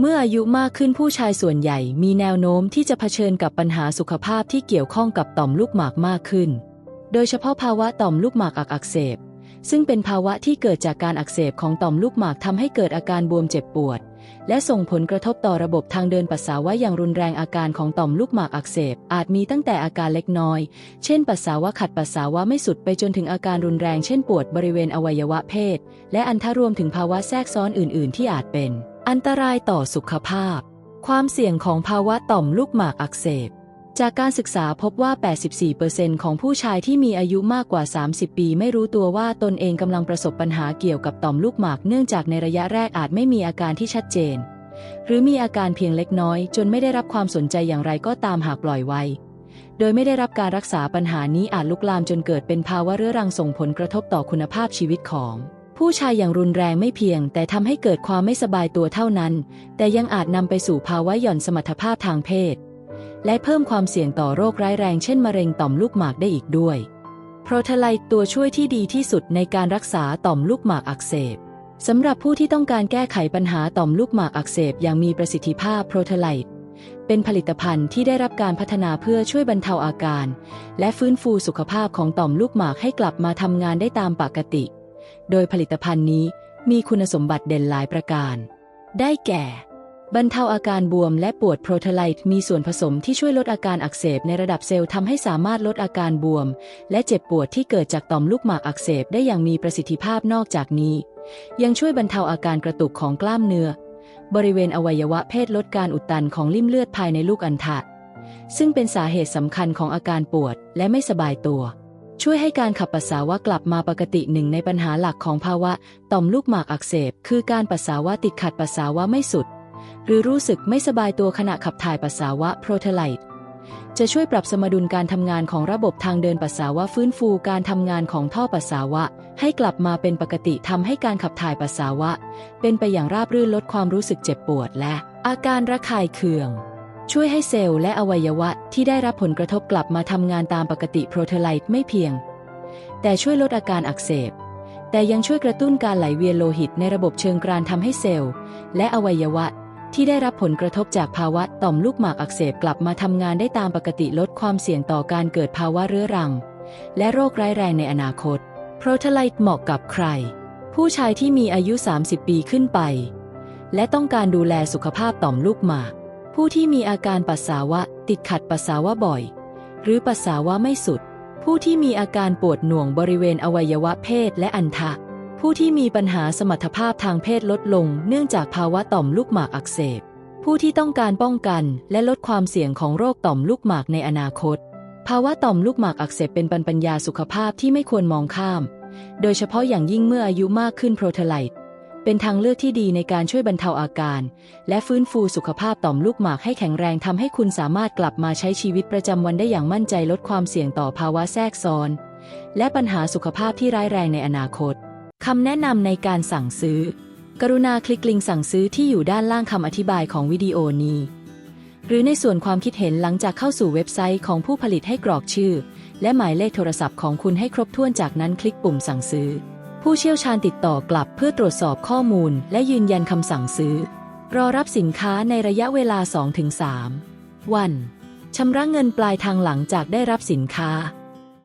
เมื่ออายุมากขึ้นผู้ชายส่วนใหญ่มีแนวโน้มที่จะเผชิญกับปัญหาสุขภาพที่เกี่ยวข้องกับต่อมลูกหมากมากขึ้น โดยเฉพาะภาวะต่อมลูกหมากอักอักเสบ ซึ่งเป็นภาวะที่เกิดจากการอักเสบของต่อมลูกหมากทำให้เกิดอาการบวมเจ็บปวด และส่งผลกระทบต่อระบบทางเดินปัสสาวะอย่างรุนแรงอาการของต่อมลูกหมากอักเสบ อาจมีตั้งแต่อาการเล็กน้อย เช่น ปัสสาวะขัดปัสสาวะไม่สุดไปจนถึงอาการรุนแรงเช่นปวดบริเวณอวัยวะเพศ และอันทารวมถึงภาวะแทรกซ้อนอื่น ๆ ที่อาจเป็น อันตรายต่อสุขภาพ ความเสี่ยงของภาวะต่อมลูกหมากอักเสบ จากการศึกษาพบว่า 84%ของผู้ชายที่มีอายุมากกว่า 30 ปี ไม่รู้ตัวว่าตนเองกำลังประสบปัญหาเกี่ยวกับต่อมลูกหมาก เนื่องจากในระยะแรกอาจไม่มีอาการที่ชัดเจน หรือมีอาการเพียงเล็กน้อย จนไม่ได้รับความสนใจอย่างไรก็ตามหากปล่อยไว้โดยไม่ได้รับการรักษาปัญหานี้อาจลุกลามจนเกิดเป็นภาวะเรื้อรังส่งผลกระทบต่อคุณภาพชีวิตของ ผู้ชายอย่างรุนแรงไม่เพียง แต่ทำให้เกิดความไม่สบายตัวเท่านั้น แต่ยังอาจนำไปสู่ภาวะหย่อนสมรรถภาพทางเพศ และเพิ่มความเสี่ยงต่อโรคร้ายแรงเช่นมะเร็งต่อมลูกหมากได้อีกด้วยโปรเทไลต์ตัวช่วยที่ดีที่สุดในการรักษาต่อมลูกหมากอักเสบสำหรับผู้ที่ต้องการแก้ไขปัญหาต่อมลูกหมากอักเสบอย่างมีประสิทธิภาพโปรเทไลต์เป็นผลิตภัณฑ์ที่ได้รับการพัฒนาเพื่อช่วยบรรเทาอาการ และฟื้นฟูสุขภาพของต่อมลูกหมากให้กลับมาทำงานได้ตามปกติ โดยผลิตภัณฑ์นี้มีคุณสมบัติเด่นหลายประการ ได้แก่ บรรเทาอาการบวมและปวดโปรเทไลต์มีส่วนผสมที่ช่วยลดอาการอักเสบในระดับเซลล์ทำให้สามารถลดอาการบวม และเจ็บปวดที่เกิดจากต่อมลูกหมากอักเสบได้อย่างมีประสิทธิภาพนอกจากนี้ ยังช่วยบรรเทาอาการกระตุกของกล้ามเนื้อ บริเวณอวัยวะเพศลดการอุดตันของลิ่มเลือดภายในลูกอัณฑะซึ่งเป็นสาเหตุสำคัญของอาการปวดและไม่สบายตัว ช่วยให้การขับปัสสาวะกลับมาปกติหนึ่งในปัญหาหลักของภาวะ ต่อมลูกหมากอักเสบ คือการปัสสาวะติดขัดปัสสาวะไม่สุด หรือรู้สึกไม่สบายตัวขณะขับถ่ายปัสสาวะโปรเทไลต์จะช่วยปรับสมดุลการทำงานของระบบทางเดินปัสสาวะฟื้นฟูการทำงานของท่อปัสสาวะ ให้กลับมาเป็นปกติทำให้การขับถ่ายปัสสาวะ เป็นไปอย่างราบรื่นลดความรู้สึกเจ็บปวดและ อาการระคายเคือง ช่วยให้เซลล์และอวัยวะที่ได้รับผลกระทบกลับมาทำงานตามปกติโปรเทไลต์ไม่เพียง แต่ช่วยลดอาการอักเสบ แต่ยังช่วยกระตุ้นการไหลเวียนโลหิตในระบบเชิงกรานทำให้เซลล์ และอวัยวะที่ได้รับผลกระทบจากภาวะต่อมลูกหมากอักเสบกลับมาทำงานได้ตามปกติลดความเสี่ยงต่อการเกิดภาวะเรื้อรัง และโรคร้ายแรงในอนาคต โปรเทไลต์เหมาะกับใคร ผู้ชายที่มีอายุ 30 ปีขึ้นไป และต้องการดูแลสุขภาพต่อมลูกหมาก ผู้ที่มีอาการปัสสาวะ ติดขัดปัสสาวะบ่อย หรือปัสสาวะไม่สุด ผู้ที่มีอาการปวดหน่วงบริเวณอวัยวะเพศและอัณฑะผู้ที่มีปัญหาสมรรถภาพทางเพศลดลง เนื่องจากภาวะต่อมลูกหมากอักเสบ ผู้ที่ต้องการป้องกันและลดความเสี่ยงของโรคต่อมลูกหมากในอนาคต ภาวะต่อมลูกหมากอักเสบเป็นปัญญาสุขภาพที่ไม่ควรมองข้าม โดยเฉพาะอย่างยิ่งเมื่ออายุมากขึ้นโปรเทไลต์ เป็นทางเลือกที่ดีในการช่วยบรรเทาอาการ และฟื้นฟูสุขภาพต่อมลูกหมากให้แข็งแรงทำให้คุณสามารถกลับมาใช้ชีวิตประจำวันได้อย่างมั่นใจลดความเสี่ยงต่อภาวะแทรกซ้อน และปัญหาสุขภาพที่ร้ายแรงในอนาคตคำแนะนำในการสั่งซื้อ กรุณาคลิกลิงสั่งซื้อที่อยู่ด้านล่างคำอธิบายของวิดีโอนี้ หรือในส่วนความคิดเห็นหลังจากเข้าสู่เว็บไซต์ของผู้ผลิตให้กรอกชื่อ และหมายเลขโทรศัพท์ของคุณให้ครบถ้วนจากนั้นคลิกปุ่มสั่งซื้อ ผู้เชี่ยวชาญติดต่อกลับเพื่อตรวจสอบข้อมูล และยืนยันคำสั่งซื้อ รอรับสินค้าในระยะเวลา 2-3 วันชำระเงินปลายทางหลังจากได้รับสินค้า